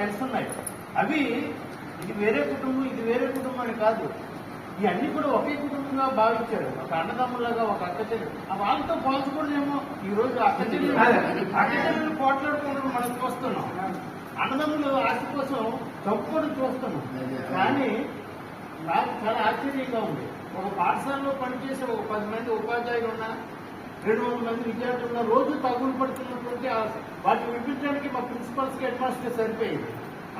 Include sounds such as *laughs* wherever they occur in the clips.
కలిసి ఉన్నాయి. అవి ఇది వేరే కుటుంబం ఇది వేరే కుటుంబం అని కాదు. ఇవన్నీ కూడా ఒకే కుటుంబంగా భావించారు. ఒక అన్నదమ్ములాగా ఒక అక్క చెల్లెలు. ఆ వాళ్ళతో పోల్చకూడదేమో ఈ రోజు అక్క చెల్లెలు అక్క చెల్లెలు పోట్లాడుకోవడం మనం చూస్తున్నాం. అన్నదమ్ములు ఆశ కోసం తప్పుకొని చూస్తున్నాం. కానీ నాకు చాలా ఆశ్చర్యంగా ఉంది. ఒక పాఠశాలలో పనిచేసే ఒక పది మంది ఉపాధ్యాయులు ఉన్నా రెండు వందల మంది విద్యార్థులు ఉన్నా రోజు తగులు పడుతున్నటువంటి వాటిని వినిపించడానికి మా ప్రిన్సిపల్స్కి హెడ్ మాస్టర్ సరిపోయింది.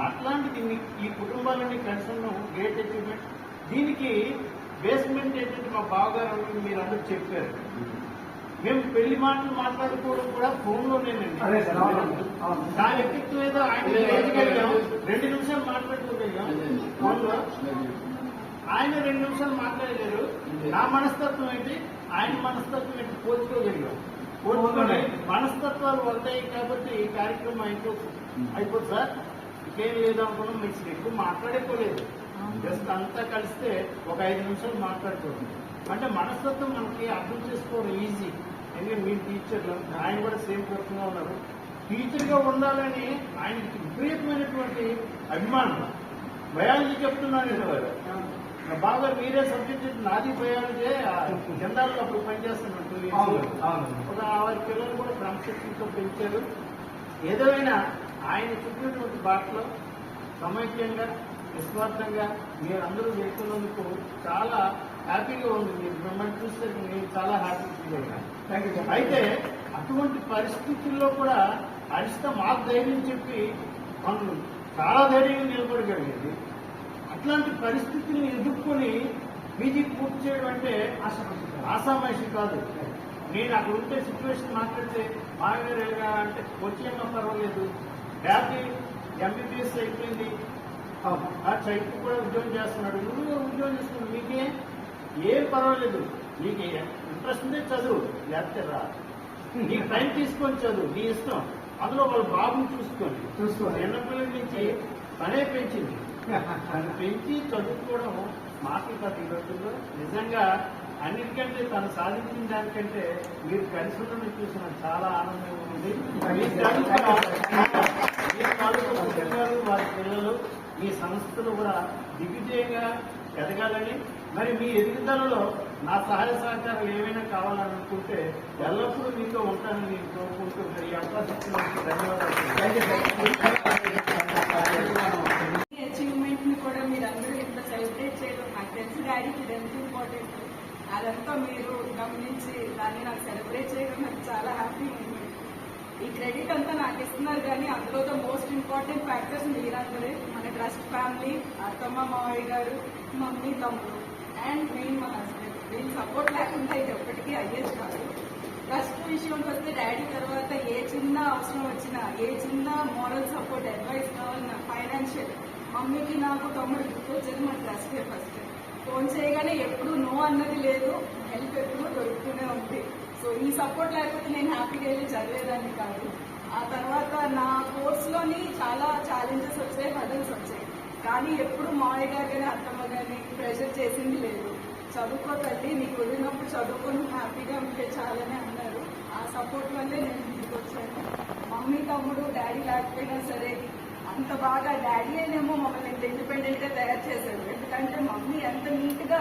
అట్లాంటిది ఈ కుటుంబాలన్నీ కలిసి ఉన్నాం గ్రేట్ అచీవ్మెంట్ దీనికి బేస్మెంట్ ఏంటంటే మా బావగారు మీరు అందరూ చెప్పారు. మేము పెళ్ళి మాటలు మాట్లాడుకోవడం కూడా ఫోన్లోనేనండి. అవును. నా వ్యక్తిత్వం ఏదో ఆయన రెండు నిమిషాలు మాట్లాడుకోగలిగాం ఫోన్లో? ఆయన రెండు నిమిషాలు మాట్లాడలేరు. నా మనస్తత్వం ఏంటి? ఆయన మనస్తత్వం ఏంటి? పోల్చుకోగలిగాం. మనస్తత్వాలు వస్తాయి కాబట్టి ఈ కార్యక్రమం అయిపోతుంది. అయిపోతుంది సార్? ఇంకేం లేదు అనుకున్నాం? మీకు ఎక్కువ మాట్లాడేకోలేదు జస్ట్ అంతా కలిస్తే ఒక ఐదు నిమిషాలు మాట్లాడుకోండి. అంటే మనస్తత్వం మనకి అర్థం చేసుకోవడం ఈజీ. ఎందుకంటే మీ టీచర్లు ఆయన కూడా సేమ్ పర్సన్గా ఉన్నారు. టీచర్గా ఉండాలని ఆయనకి విపరీతమైనటువంటి అభిమానం. బయాలజీ చెప్తున్నాను నేను బాగా మీరే సబ్జెక్ట్ నాది బయాలజీ జెండాల్లో అప్పుడు. అవును. ఒక ఆరు పిల్లలు కూడా క్రమశిక్షణతో పెంచారు. ఏదైనా ఆయన చెప్పినటువంటి బాటలో సమైక్యంగా నిస్వార్థంగా మీరందరూ వెళ్తున్నందుకు చాలా హ్యాపీగా ఉంది. మీరు మిమ్మల్ని చూస్తే నేను చాలా హ్యాపీ ఫీల్ అయ్యాను అయితే అటువంటి పరిస్థితుల్లో కూడా అరిష్ట మాకు ధైర్యం చెప్పి మనం చాలా ధైర్యంగా నిలబడగలిగింది అట్లాంటి పరిస్థితుల్ని పీజీ పూర్తి చేయడం అంటే ఆసామాషి కాదు. నేను అక్కడ ఉంటే సిచ్యువేషన్ మాట్లాడితే మామగారు ఎలాగా అంటే వచ్చేమో పర్వాలేదు. డాడీ ఎంబీబీఎస్ అయిపోయింది. ఆ చైతు కూడా ఉద్యోగం చేస్తున్నాడు. నువ్వు ఉద్యోగం చేస్తున్నావు మీకే ఏం పర్వాలేదు. నీకు ఇంట్రెస్ట్ ఉంటే చదువు. లేకపోతే రా. నీ టైం తీసుకొని చదువు. నీ ఇష్టం. అందులో వాళ్ళ బాబుని చూసుకోండి. చూసుకోండి. చిన్నపిల్లల నుంచి తనే పెంచింది. తను పెంచి చదువుకోవడం మాటలు కాదు ఈ రోజుల్లో నిజంగా అన్నిటికంటే తను సాధించిన దానికంటే మీరు కలిసి ఉండడం చూసి నాకు చాలా ఆనందంగా ఉంది. మీ తాలూకా వారి పిల్లలు మీ సంస్థలు కూడా దిగ్విజయంగా ఎదగాలని మరి మీ ఎదుగుదలలో నా సహాయ సహకారం ఏమైనా కావాలనుకుంటే ఎల్లప్పుడూ మీతో ఉంటానని నేను కోరుకుంటూ మరి ఈ అవకాశం ధన్యవాదాలు ఈ అచీవ్మెంట్ని కూడా మీరు అందరూ ఇంత సెలబ్రేట్ చేయడం నాకు తెలిసి డాడీకి ఇది ఎంత ఇంపార్టెంట్ అదంతా మీరు గమనించి దాన్ని నాకు సెలబ్రేట్ చేయడం నాకు చాలా హ్యాపీ ఉంది ఈ క్రెడిట్ అంతా నాకు ఇస్తున్నారు కానీ అందులో ద మోస్ట్ ఇంపార్టెంట్ ఫ్యాక్టర్స్ మీరందరే మన ట్రస్ట్ ఫ్యామిలీ అత్తమ్మ మావయ్య గారు మమ్మీ తమ్ముడు అండ్ మెయిన్ మా హస్బెండ్ వీళ్ళు సపోర్ట్ లేకుండా ఇది ఎప్పటికీ అయ్యేది కాదు. ట్రస్ట్ విషయంకి వస్తే డాడీ తర్వాత ఏ చిన్న అవసరం వచ్చినా ఏ చిన్న మోరల్ సపోర్ట్ అడ్వైస్ కావాలన్నా ఫైనాన్షియల్ మమ్మీకి నాకు తమ్ముడు గుర్తొచ్చేది మా ట్రస్టే ఫస్ట్ ఫోన్ చేయగానే ఎప్పుడు నో అన్నది లేదు. హెల్ప్ ఎప్పుడు దొరుకుతూనే ఉంది. సో ఈ సపోర్ట్ లేకపోతే నేను హ్యాపీగా వెళ్ళి చదివేదాన్ని కాదు. ఆ తర్వాత నా కోర్స్లోని చాలా ఛాలెంజెస్ వచ్చాయి హడల్స్ వచ్చాయి. కానీ ఎప్పుడు మావయ్య గారు కానీ అత్తమ్మ గారిని ప్రెషర్ చేసింది లేదు. చదువుకో తల్లి నీకు వదిలినప్పుడు చదువుకొని హ్యాపీగా ఉంటే చాలని అన్నారు. ఆ సపోర్ట్ వల్లే నేను ఇంటికి వచ్చాను. మమ్మీ తమ్ముడు డాడీ లేకపోయినా సరే అంత బాగా డాడీ అయినేమో మమ్మల్ని ఇంత ఇండిపెండెంట్గా తయారు చేశాడు ఎందుకంటే మమ్మీ ఎంత నీట్గా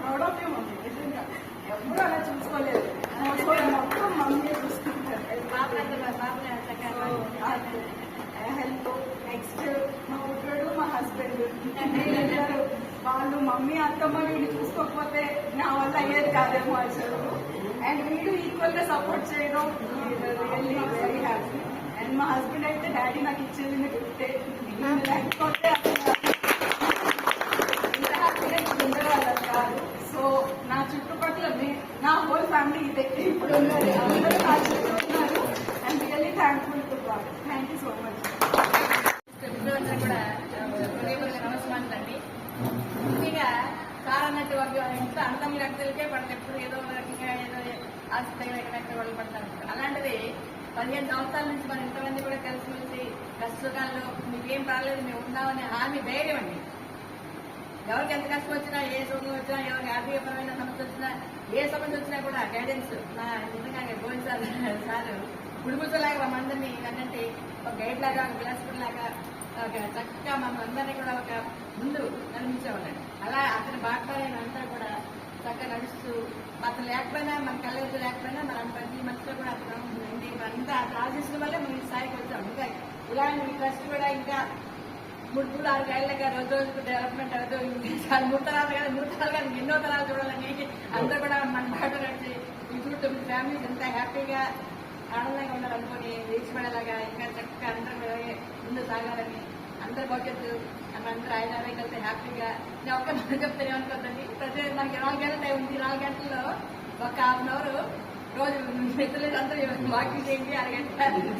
ప్రౌడ్ ఆఫ్ యూ మమ్మీ నిజంగా. ఎప్పుడు అలా చూసుకోలేదు. మొత్తం మమ్మీ చూసుకుంటారు. హెల్ప్ నెక్స్ట్ మా పుట్టాడు మా హస్బెండ్. *laughs* వాళ్ళు మమ్మీ అత్తమ్మ వీళ్ళు చూసుకోకపోతే నా వల్ల అయ్యేది కాదేమో అసలు అండ్ వీడు ఈక్వల్గా సపోర్ట్ చేయడం. రియల్లీ వెరీ హ్యాపీ అండ్ మా హస్బెండ్ అయితే డాడీ నాకు ఇచ్చేది గిఫ్టే లేకపోతే అసలు ఇంత హ్యాపీగా ఉండేవాళ్ళం కాదు సో నా చుట్టుపక్కల మే- నా హోల్ ఫ్యామిలీ ఇదే ఇప్పుడు ఉన్నారు అందరూ నా and really thankful to god thank you so much. కూడా హృదయపూర్వక అండి ముఖ్యంగా సార్ అన్నట్టు వాళ్ళు ఎంత అన్నదమ్ములు వ్యక్తులకే పడతారు ఎప్పుడు ఏదో ఒక రకంగా ఏదో ఆసక్తిగా ఎక్కడెక్కడ వాళ్ళు పడతారు అలాంటిది పదిహేను సంవత్సరాల నుంచి మన ఇంతమంది కూడా కలిసిమెలిసి కష్టకాలంలో మీకేం పర్లేదు మేము ఉన్నామనే హామీ ధైర్యం అండి ఎవరికి ఎంత కష్టం వచ్చినా ఏ సుఖం వచ్చినా ఎవరికి ఆర్థికపరమైన సమస్య వచ్చినా ఏ సమస్య వచ్చినా కూడా గైడెన్స్ నా నిజంగా గోవింద్ సార్ సార్ గుడిగుడిలాగా మనందరినీ ఏంటంటే ఒక గైడ్ లాగా ఒక లాగా ఒక చక్కగా మన అందరినీ కూడా ఒక ముందు నడిపించేవాళ్ళండి అలా అతని బాటలో అంతా కూడా చక్కగా నడుస్తూ అతను లేకపోయినా మన కళ్ళెత్తు లేకపోయినా మనం ప్రతి మనిషిలో కూడా అతను ఉందండి అంతా అతను ఆశిస్తున్న వల్లే మనం ఈ స్థాయికి వచ్చాం. ఇంకా ఇలా ట్రస్ట్ కూడా ఇంకా మూడు మూడు ఆరు ఏళ్ళగా రోజు రోజుకు డెవలప్మెంట్ అవుతూ చాలా మూడు తరాలు కానీ మూడు తరాలు కానీ ఎన్నో తరాలు చూడాలని అందరూ కూడా మన బాట నడిచి ఇప్పుడు తొమ్మిది ఫ్యామిలీస్ ఎంత హ్యాపీగా ఆనందంగా ఉండాలనుకుని వేసిపడేలాగా ఇంకా చక్కగా అందరూ ముందు సాగాలని అందరి భవిష్యత్తు అందరూ ఆయన కలిసి హ్యాపీగా. నేను ఒక్క మాట చెప్తాను ఏమనుకోద్దండి? ప్రతి మనకి నాలుగు గంటల టైం ఉంది. నాలుగు గంటల్లో ఒక హాఫ్ అన్ అవర్ రోజు మిత్రులు అందరూ వాకింగ్ చేయండి అరగంట అయితే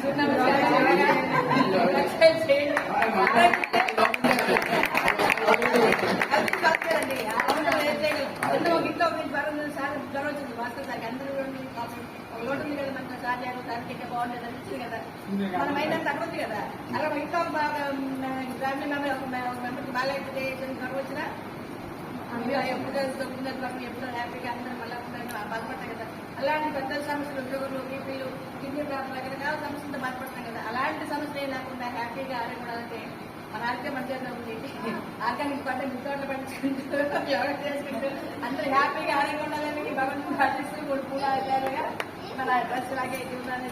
లోటు ఉంది. కదా. ఇంకా అలా ఇంట్లో బాగా ఫ్యామిలీ మెంబర్ మెంబర్కి బాగాలేకపోతే జ్వరం వచ్చినా ఎప్పుడు ఎప్పుడు హ్యాపీగా అందరం మళ్ళీ బాధపడతాం కదా. అలాంటి పెద్ద సమస్యలు ఉద్యోగులు బీపీలు కిడ్నీ ప్రాబ్లం రకరకాల సమస్యలతో బాధపడతాం కదా. అలాంటి సమస్యలు ఏం లేకుండా హ్యాపీగా ఆరోగ్యం మన ఆరోగ్యం మన ఉంది. ఆర్గానిక్ పంట మిగతా పండించుకుంటూ చేసుకుంటూ అందరూ హ్యాపీగా ఆరోగ్యం ఉండాలని భగవంతుడు ప్రార్థిస్తూ మూడు పూల మన డ్రెస్ లాగే జీవనాన్ని